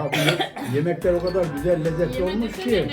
Ya bu yemekler o kadar güzel lezzetli olmuş ki.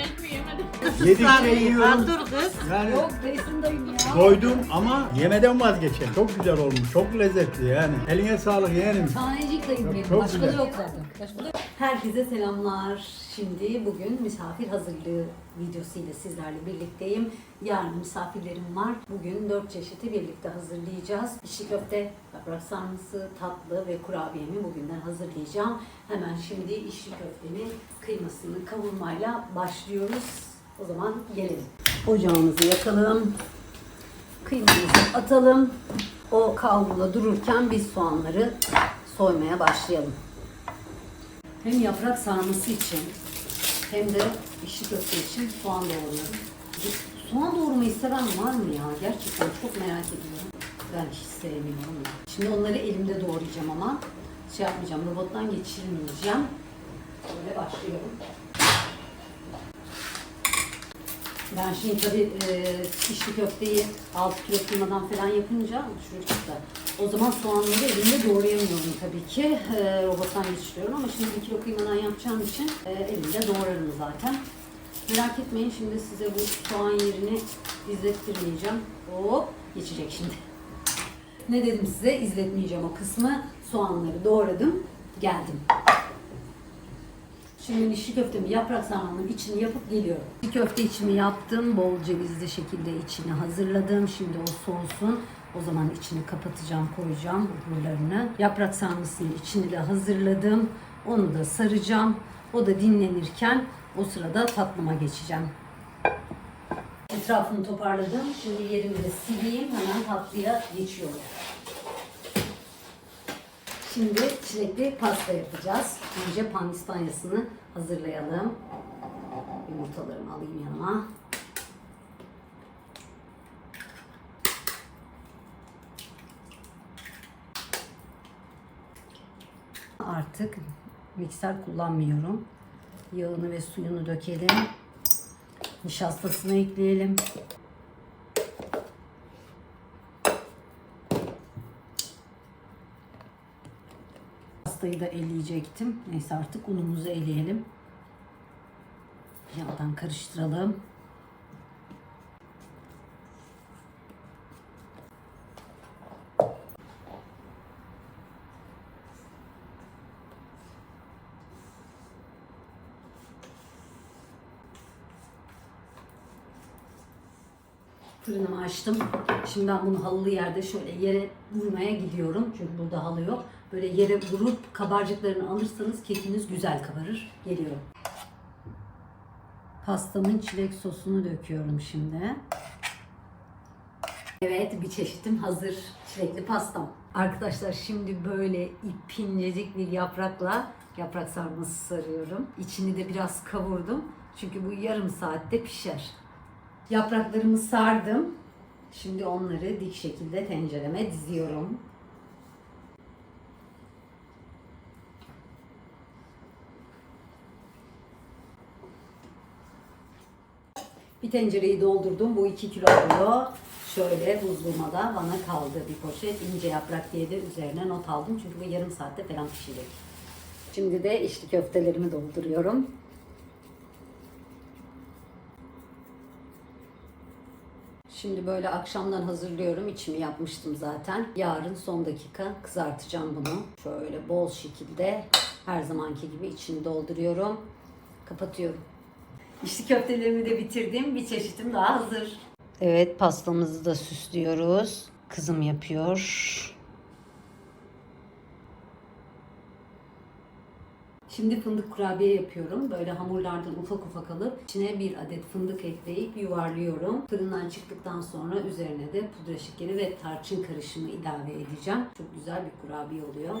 Yemedik. Yedikçe yiyorum. dur kız. Yani Yok Beysin'dayım ya. doydum ama yemeden vazgeçen. Çok güzel olmuş. Çok lezzetli yani. Eline sağlık yeğenim. Tanecik dayım benim. Çok Başka da güzel. yok zaten. Başka da yok. Herkese selamlar. Şimdi bugün misafir hazırlığı videosuyla sizlerle birlikteyim. Yarın misafirlerim var. Bugün dört çeşidi birlikte hazırlayacağız. İçli köfte, yaprak sarması, tatlı ve kurabiyemi bugünden hazırlayacağım. Hemen şimdi içli köftenin kıymasını kavurmayla başlıyoruz. O zaman gelelim. Ocağımızı yakalım. Kıymamızı atalım. O kavrula dururken biz soğanları soymaya başlayalım. Hem yaprak sarması için hem de içli köfte için soğan doğruyorum. Soğan doğurmayı seven var mı ya? Gerçekten çok merak ediyorum. Ben hiç sevmiyorum. Şimdi onları elimde doğrayacağım ama şey yapmayacağım, robottan geçirmeyeceğim. Böyle başlıyorum. Ben şimdi tabii e, içli köfteyi 6 kilo kıymadan falan yapınca çocukta. O zaman soğanları elimde doğrayamıyorum tabii ki. E, robottan geçiriyorum ama şimdi 1 kilo kıymadan yapacağım için e, elimde doğrarım zaten. Merak etmeyin şimdi size bu soğan yerini izlettirmeyeceğim. Hop geçecek şimdi. Ne dedim size izletmeyeceğim o kısmı. Soğanları doğradım geldim. Şimdi içli köftemi yaprak sarmanın içini yapıp geliyorum. Bir köfte içimi yaptım. Bol cevizli şekilde içini hazırladım. Şimdi o soğusun. O zaman içini kapatacağım, koyacağım öbürlerini. Yaprak sarmasının içini de hazırladım. Onu da saracağım. O da dinlenirken o sırada tatlıma geçeceğim. Etrafını toparladım. Şimdi yerimi de sileyim. Hemen tatlıya geçiyorum. Şimdi çilekli pasta yapacağız. Önce pandispanyasını hazırlayalım. Yumurtalarımı alayım yanıma. Artık mikser kullanmıyorum. Yağını ve suyunu dökelim. Nişastasını ekleyelim. Pastayı da eleyecektim. Neyse artık unumuzu eleyelim. Yağdan karıştıralım. Fırınımı açtım. Şimdi ben bunu halılı yerde şöyle yere vurmaya gidiyorum. Çünkü burada halı yok. Böyle yere vurup kabarcıklarını alırsanız kekiniz güzel kabarır. Geliyorum. Pastamın çilek sosunu döküyorum şimdi. Evet bir çeşitim hazır. Çilekli pastam. Arkadaşlar şimdi böyle ipincecik bir yaprakla yaprak sarması sarıyorum. İçini de biraz kavurdum. Çünkü bu yarım saatte pişer. Yapraklarımı sardım. Şimdi onları dik şekilde tencereme diziyorum. Bir tencereyi doldurdum. Bu 2 kilo oluyor. Şöyle buzluğuma da bana kaldı bir poşet. ince yaprak diye de üzerine not aldım. Çünkü bu yarım saatte falan pişecek. Şimdi de içli köftelerimi dolduruyorum. Şimdi böyle akşamdan hazırlıyorum. İçimi yapmıştım zaten. Yarın son dakika kızartacağım bunu. Şöyle bol şekilde her zamanki gibi içini dolduruyorum. Kapatıyorum. İçli köftelerimi de bitirdim. Bir çeşitim daha hazır. Evet pastamızı da süslüyoruz. Kızım yapıyor. Şimdi fındık kurabiye yapıyorum. Böyle hamurlardan ufak ufak alıp içine bir adet fındık ekleyip yuvarlıyorum. Fırından çıktıktan sonra üzerine de pudra şekeri ve tarçın karışımı ilave edeceğim. Çok güzel bir kurabiye oluyor.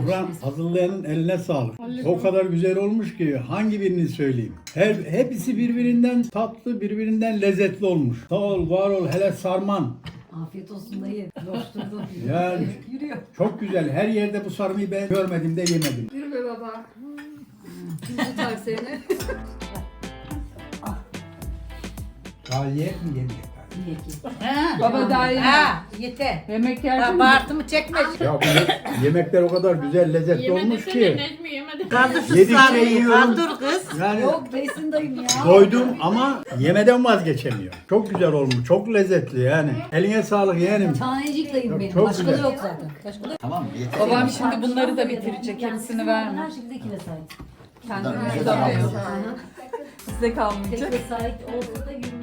Sofran hazırlayanın eline sağlık. O kadar güzel olmuş ki hangi birini söyleyeyim. Her, hepsi birbirinden tatlı, birbirinden lezzetli olmuş. Sağ ol, var ol, hele sarman. Afiyet olsun dayı. Coşturdun. Yani Yürüyor. çok güzel. Her yerde bu sarmayı ben görmedim de yemedim. Yürü be baba. Kim tutar seni? Daha mi yemeyecek? Niye ki? Baba daha iyi. Ha, yeter. Yemek Ha, yersin mi? bağırtımı çekme. Ya bu ye- yemekler o kadar güzel, lezzetli olmuş ki. Necmi yemedi. Kaldır şu Yedikçe sarıyı, yiyorum. kaldır kız. Yani Yok Beysin dayım ya. doydum ama yemeden vazgeçemiyor. Çok güzel olmuş, çok lezzetli yani. Eline sağlık yeğenim. Tanecik dayım benim. çok Başka güzel. da yok zaten. Başka da yok. Tamam yeter. Babam şimdi bunları da bitirecek. Hepsini verme. Her şekilde iki vesait. Kendine Bize de tutamıyor. kalmasın. Aynen. Size Tek kalmayacak. vesait olsa da yürümez.